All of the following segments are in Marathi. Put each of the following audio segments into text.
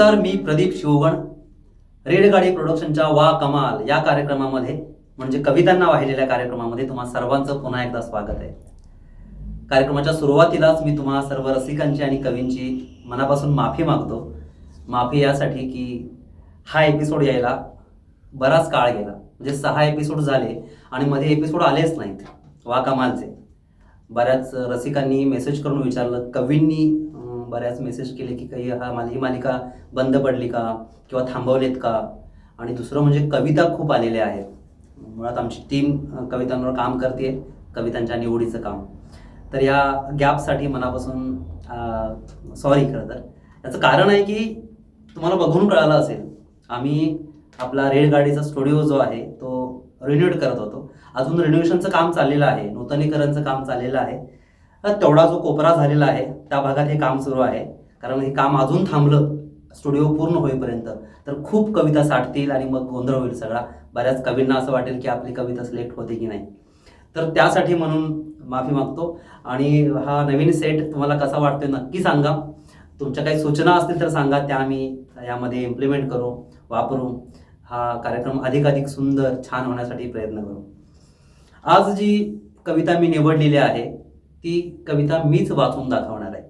नमस्कार मी प्रदीप शिवगण रेडगाडी प्रोडक्शनच्या वा कमाल या कार्यक्रमामध्ये म्हणजे कवितांना वाहिलेल्या कार्यक्रमामध्ये तुम्हा सर्वांचं पुन्हा एकदा स्वागत आहे. कार्यक्रमाच्या सुरुवातीलाच मी तुम्हा सर्व रसिकांची आणि कवींची मनापासून माफी मागतो. माफी यासाठी की हा एपिसोड यायला बराच काळ गेला. म्हणजे सहा एपिसोड झाले आणि मध्ये एपिसोड आलेच नाहीत. वा कमालचे. बऱ्याच रसिकांनी मेसेज करून विचारलं कवींनी बऱ्याच मेसेज केले की काही हा माल ही मालिका बंद पडली का? किंवा थांबवलेत का? आणि दुसरं म्हणजे कविता खूप आलेल्या आहेत. मुळात आमची टीम कवितांवर काम करते कवितांच्या निवडीचं काम. तर या गॅपसाठी मनापासून सॉरी खरं तर. याचं कारण आहे की तुम्हाला बघून कळालं असेल आम्ही आपला रेलगाडीचा स्टुडिओ जो आहे तो रिन्यूट करत होतो. अजून रिन्युएशनचं काम चाललेलं आहे नूतनीकरणचं काम चाललेलं आहे. तर तेवढा जो कोपरा झालेला आहे त्या भागात हे काम सुरू आहे. कारण हे काम अजून थांबलं स्टुडिओ पूर्ण होईपर्यंत. तर खूप कविता साठतील आणि मग गोंधळ होईल सगळा. बऱ्याच कवींना असं वाटेल की आपली कविता सिलेक्ट होते की नाही. तर त्यासाठी म्हणून माफी मागतो. आणि हा नवीन सेट तुम्हाला कसा वाटतोय नक्की सांगा. तुमच्या काही सूचना असतील तर सांगा त्या आम्ही यामध्ये इम्प्लिमेंट करू वापरू. हा कार्यक्रम अधिकाधिक सुंदर छान होण्यासाठी प्रयत्न करू. आज जी कविता मी निवडलेली आहे ती कविता मीच वाचून दाखवणार आहे.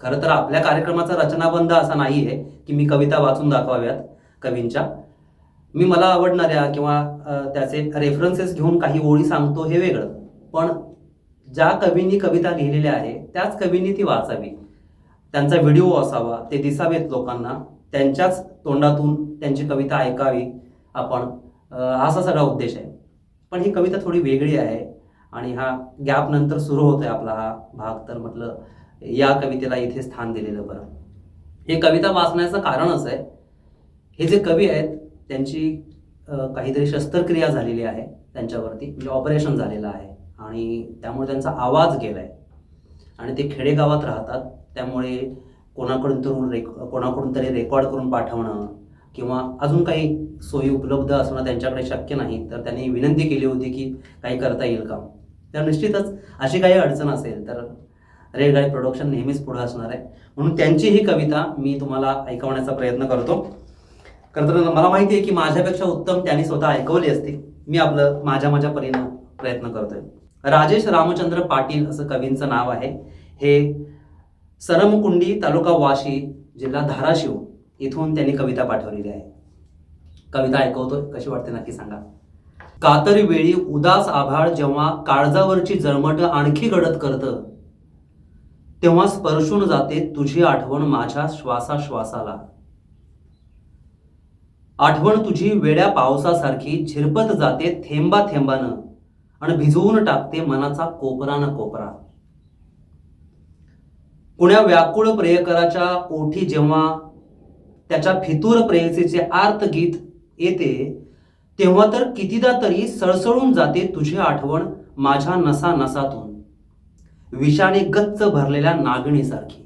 खरं तर आपल्या कार्यक्रमाचा रचनाबंध असा नाही आहे की मी कविता वाचून दाखवाव्यात कवींच्या. मी मला आवडणाऱ्या किंवा त्याचे रेफरन्सेस घेऊन काही ओळी सांगतो हे वेगळं. पण ज्या कवींनी कविता लिहिलेल्या आहे त्याच कवींनी ती वाचावी. त्यांचा व्हिडिओ असावा ते दिसावेत लोकांना. त्यांच्याच तोंडातून त्यांची कविता ऐकावी आपण. असा सगळा उद्देश आहे. पण ही कविता थोडी वेगळी आहे. आणि हा गॅप नंतर सुरू होतोय आपला हा भाग. तर म्हटलं या कवितेला इथे स्थान दिलेलं बरं. हे कविता वाचण्याचं कारण असं आहे. हे जे कवी आहेत त्यांची काहीतरी शस्त्रक्रिया झालेली आहे त्यांच्यावरती. म्हणजे ऑपरेशन झालेलं आहे. आणि त्यामुळे त्यांचा आवाज गेलाय. आणि ते खेडेगावात राहतात. त्यामुळे कोणाकडून तरून रेक कोणाकडून तरी रेकॉर्ड करून पाठवणं किंवा अजून काही सोयी उपलब्ध असणं त्यांच्याकडे शक्य नाही. तर त्यांनी विनंती केली होती की काही करता येईल का? तर निश्चितच अशी काही अडचण असेल तर रेलगाडी प्रोडक्शन नेहमीच पुढे असणार आहे. म्हणून त्यांची ही कविता मी तुम्हाला ऐकवण्याचा प्रयत्न करतो. खरं तर मला माहिती आहे की माझ्यापेक्षा उत्तम त्यांनी स्वतः ऐकवली असती. मी आपलं माझ्या माझ्या परीनं प्रयत्न करतोय. राजेश रामचंद्र पाटील असं कवींचं नाव आहे. हे सरमकुंडी तालुका वाशी जिल्हा धाराशिव इथून त्यांनी कविता पाठवलेली आहे. कविता ऐकवतोय? कशी वाटते नक्की सांगा. कातरी वेळी उदास आभाळ जेव्हा काळजावरची जळमट आणखी गडद करतं तेव्हा स्पर्शून जाते तुझी आठवण माझ्या श्वासाश्वासाला. आठवण तुझी वेड्या पावसासारखी झिरपत जाते थेंबा थेंबानं आणि भिजवून टाकते मनाचा कोपरा न कोपरा. कुण्या व्याकुळ प्रेयकराच्या ओठी जेव्हा त्याच्या फितूर प्रेयसीचे आर्त गीत येते तेव्हा तर कितीदा तरी सळसळून जाते तुझी आठवण माझ्या नसा नसातून विषाने गच्च भरलेल्या नागणीसारखी.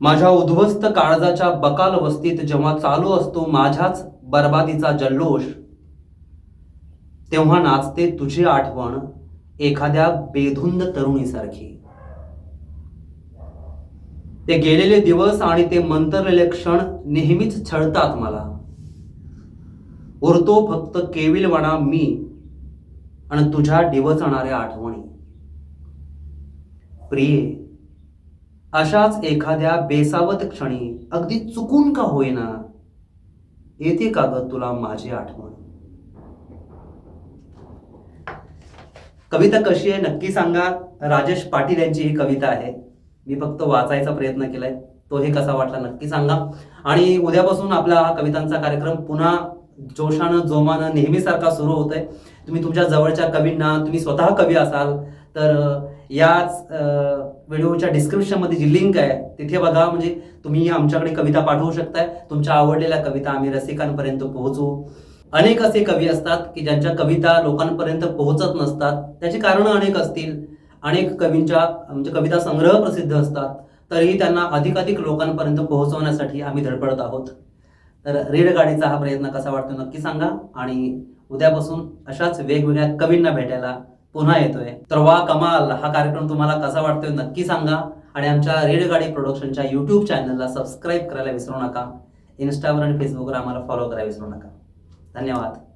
माझ्या उद्ध्वस्त काळजाच्या बकाल वस्तीत जेव्हा चालू असतो माझ्याच बर्बादीचा जल्लोष तेव्हा नाचते तुझी आठवण एखाद्या बेधुंद तरुणीसारखी. ते गेलेले दिवस आणि ते मंतरलेले क्षण नेहमीच छळतात मला. उरतो फक्त केविलवाणा मी आणि तुझ्या डिवचणाऱ्या आठवणी. प्रिये अशाच एखाद्या बेसावत क्षणी अगदी चुकून का होईना येते का ग तुला माझी आठवण? कविता कशी आहे नक्की सांगा. राजेश पाटील यांची ही कविता आहे. मी फक्त वाचायचा प्रयत्न केलाय. तो हे कसा वाटला नक्की सांगा. आणि उद्यापासून आपला हा कवितांचा कार्यक्रम पुन्हा जोशानं जोमानं नेहमीसारखा सुरू होत आहे तुम्ही तुमच्या जवळच्या कवींना तुम्ही स्वतः कवी असाल तर याच व्हिडिओच्या डिस्क्रिप्शनमध्ये जी लिंक आहे तिथे बघा. म्हणजे तुम्ही आमच्याकडे कविता पाठवू शकताय. तुमच्या आवडलेल्या कविता आम्ही रसिकांपर्यंत पोहोचू. अनेक असे कवी असतात की ज्यांच्या कविता लोकांपर्यंत पोहोचत नसतात. त्याची कारणं अनेक असतील. अनेक कवींच्या म्हणजे कविता संग्रह प्रसिद्ध असतात. तरीही त्यांना अधिकाधिक लोकांपर्यंत पोहोचवण्यासाठी आम्ही धडपडत आहोत. तर रेलगाडीचा हा प्रयत्न कसा वाटतो नक्की सांगा. आणि उद्यापासून अशाच वेगवेगळ्या कवींना भेटायला पुन्हा येतोय. तर वा कमाल हा कार्यक्रम तुम्हाला कसा वाटतोय नक्की सांगा. आणि आमच्या रेडगाडी प्रोडक्शनच्या यूट्यूब चॅनलला सबस्क्राईब करायला विसरू नका. इन्स्टावर आणि फेसबुकवर आम्हाला फॉलो करायला विसरू नका. धन्यवाद.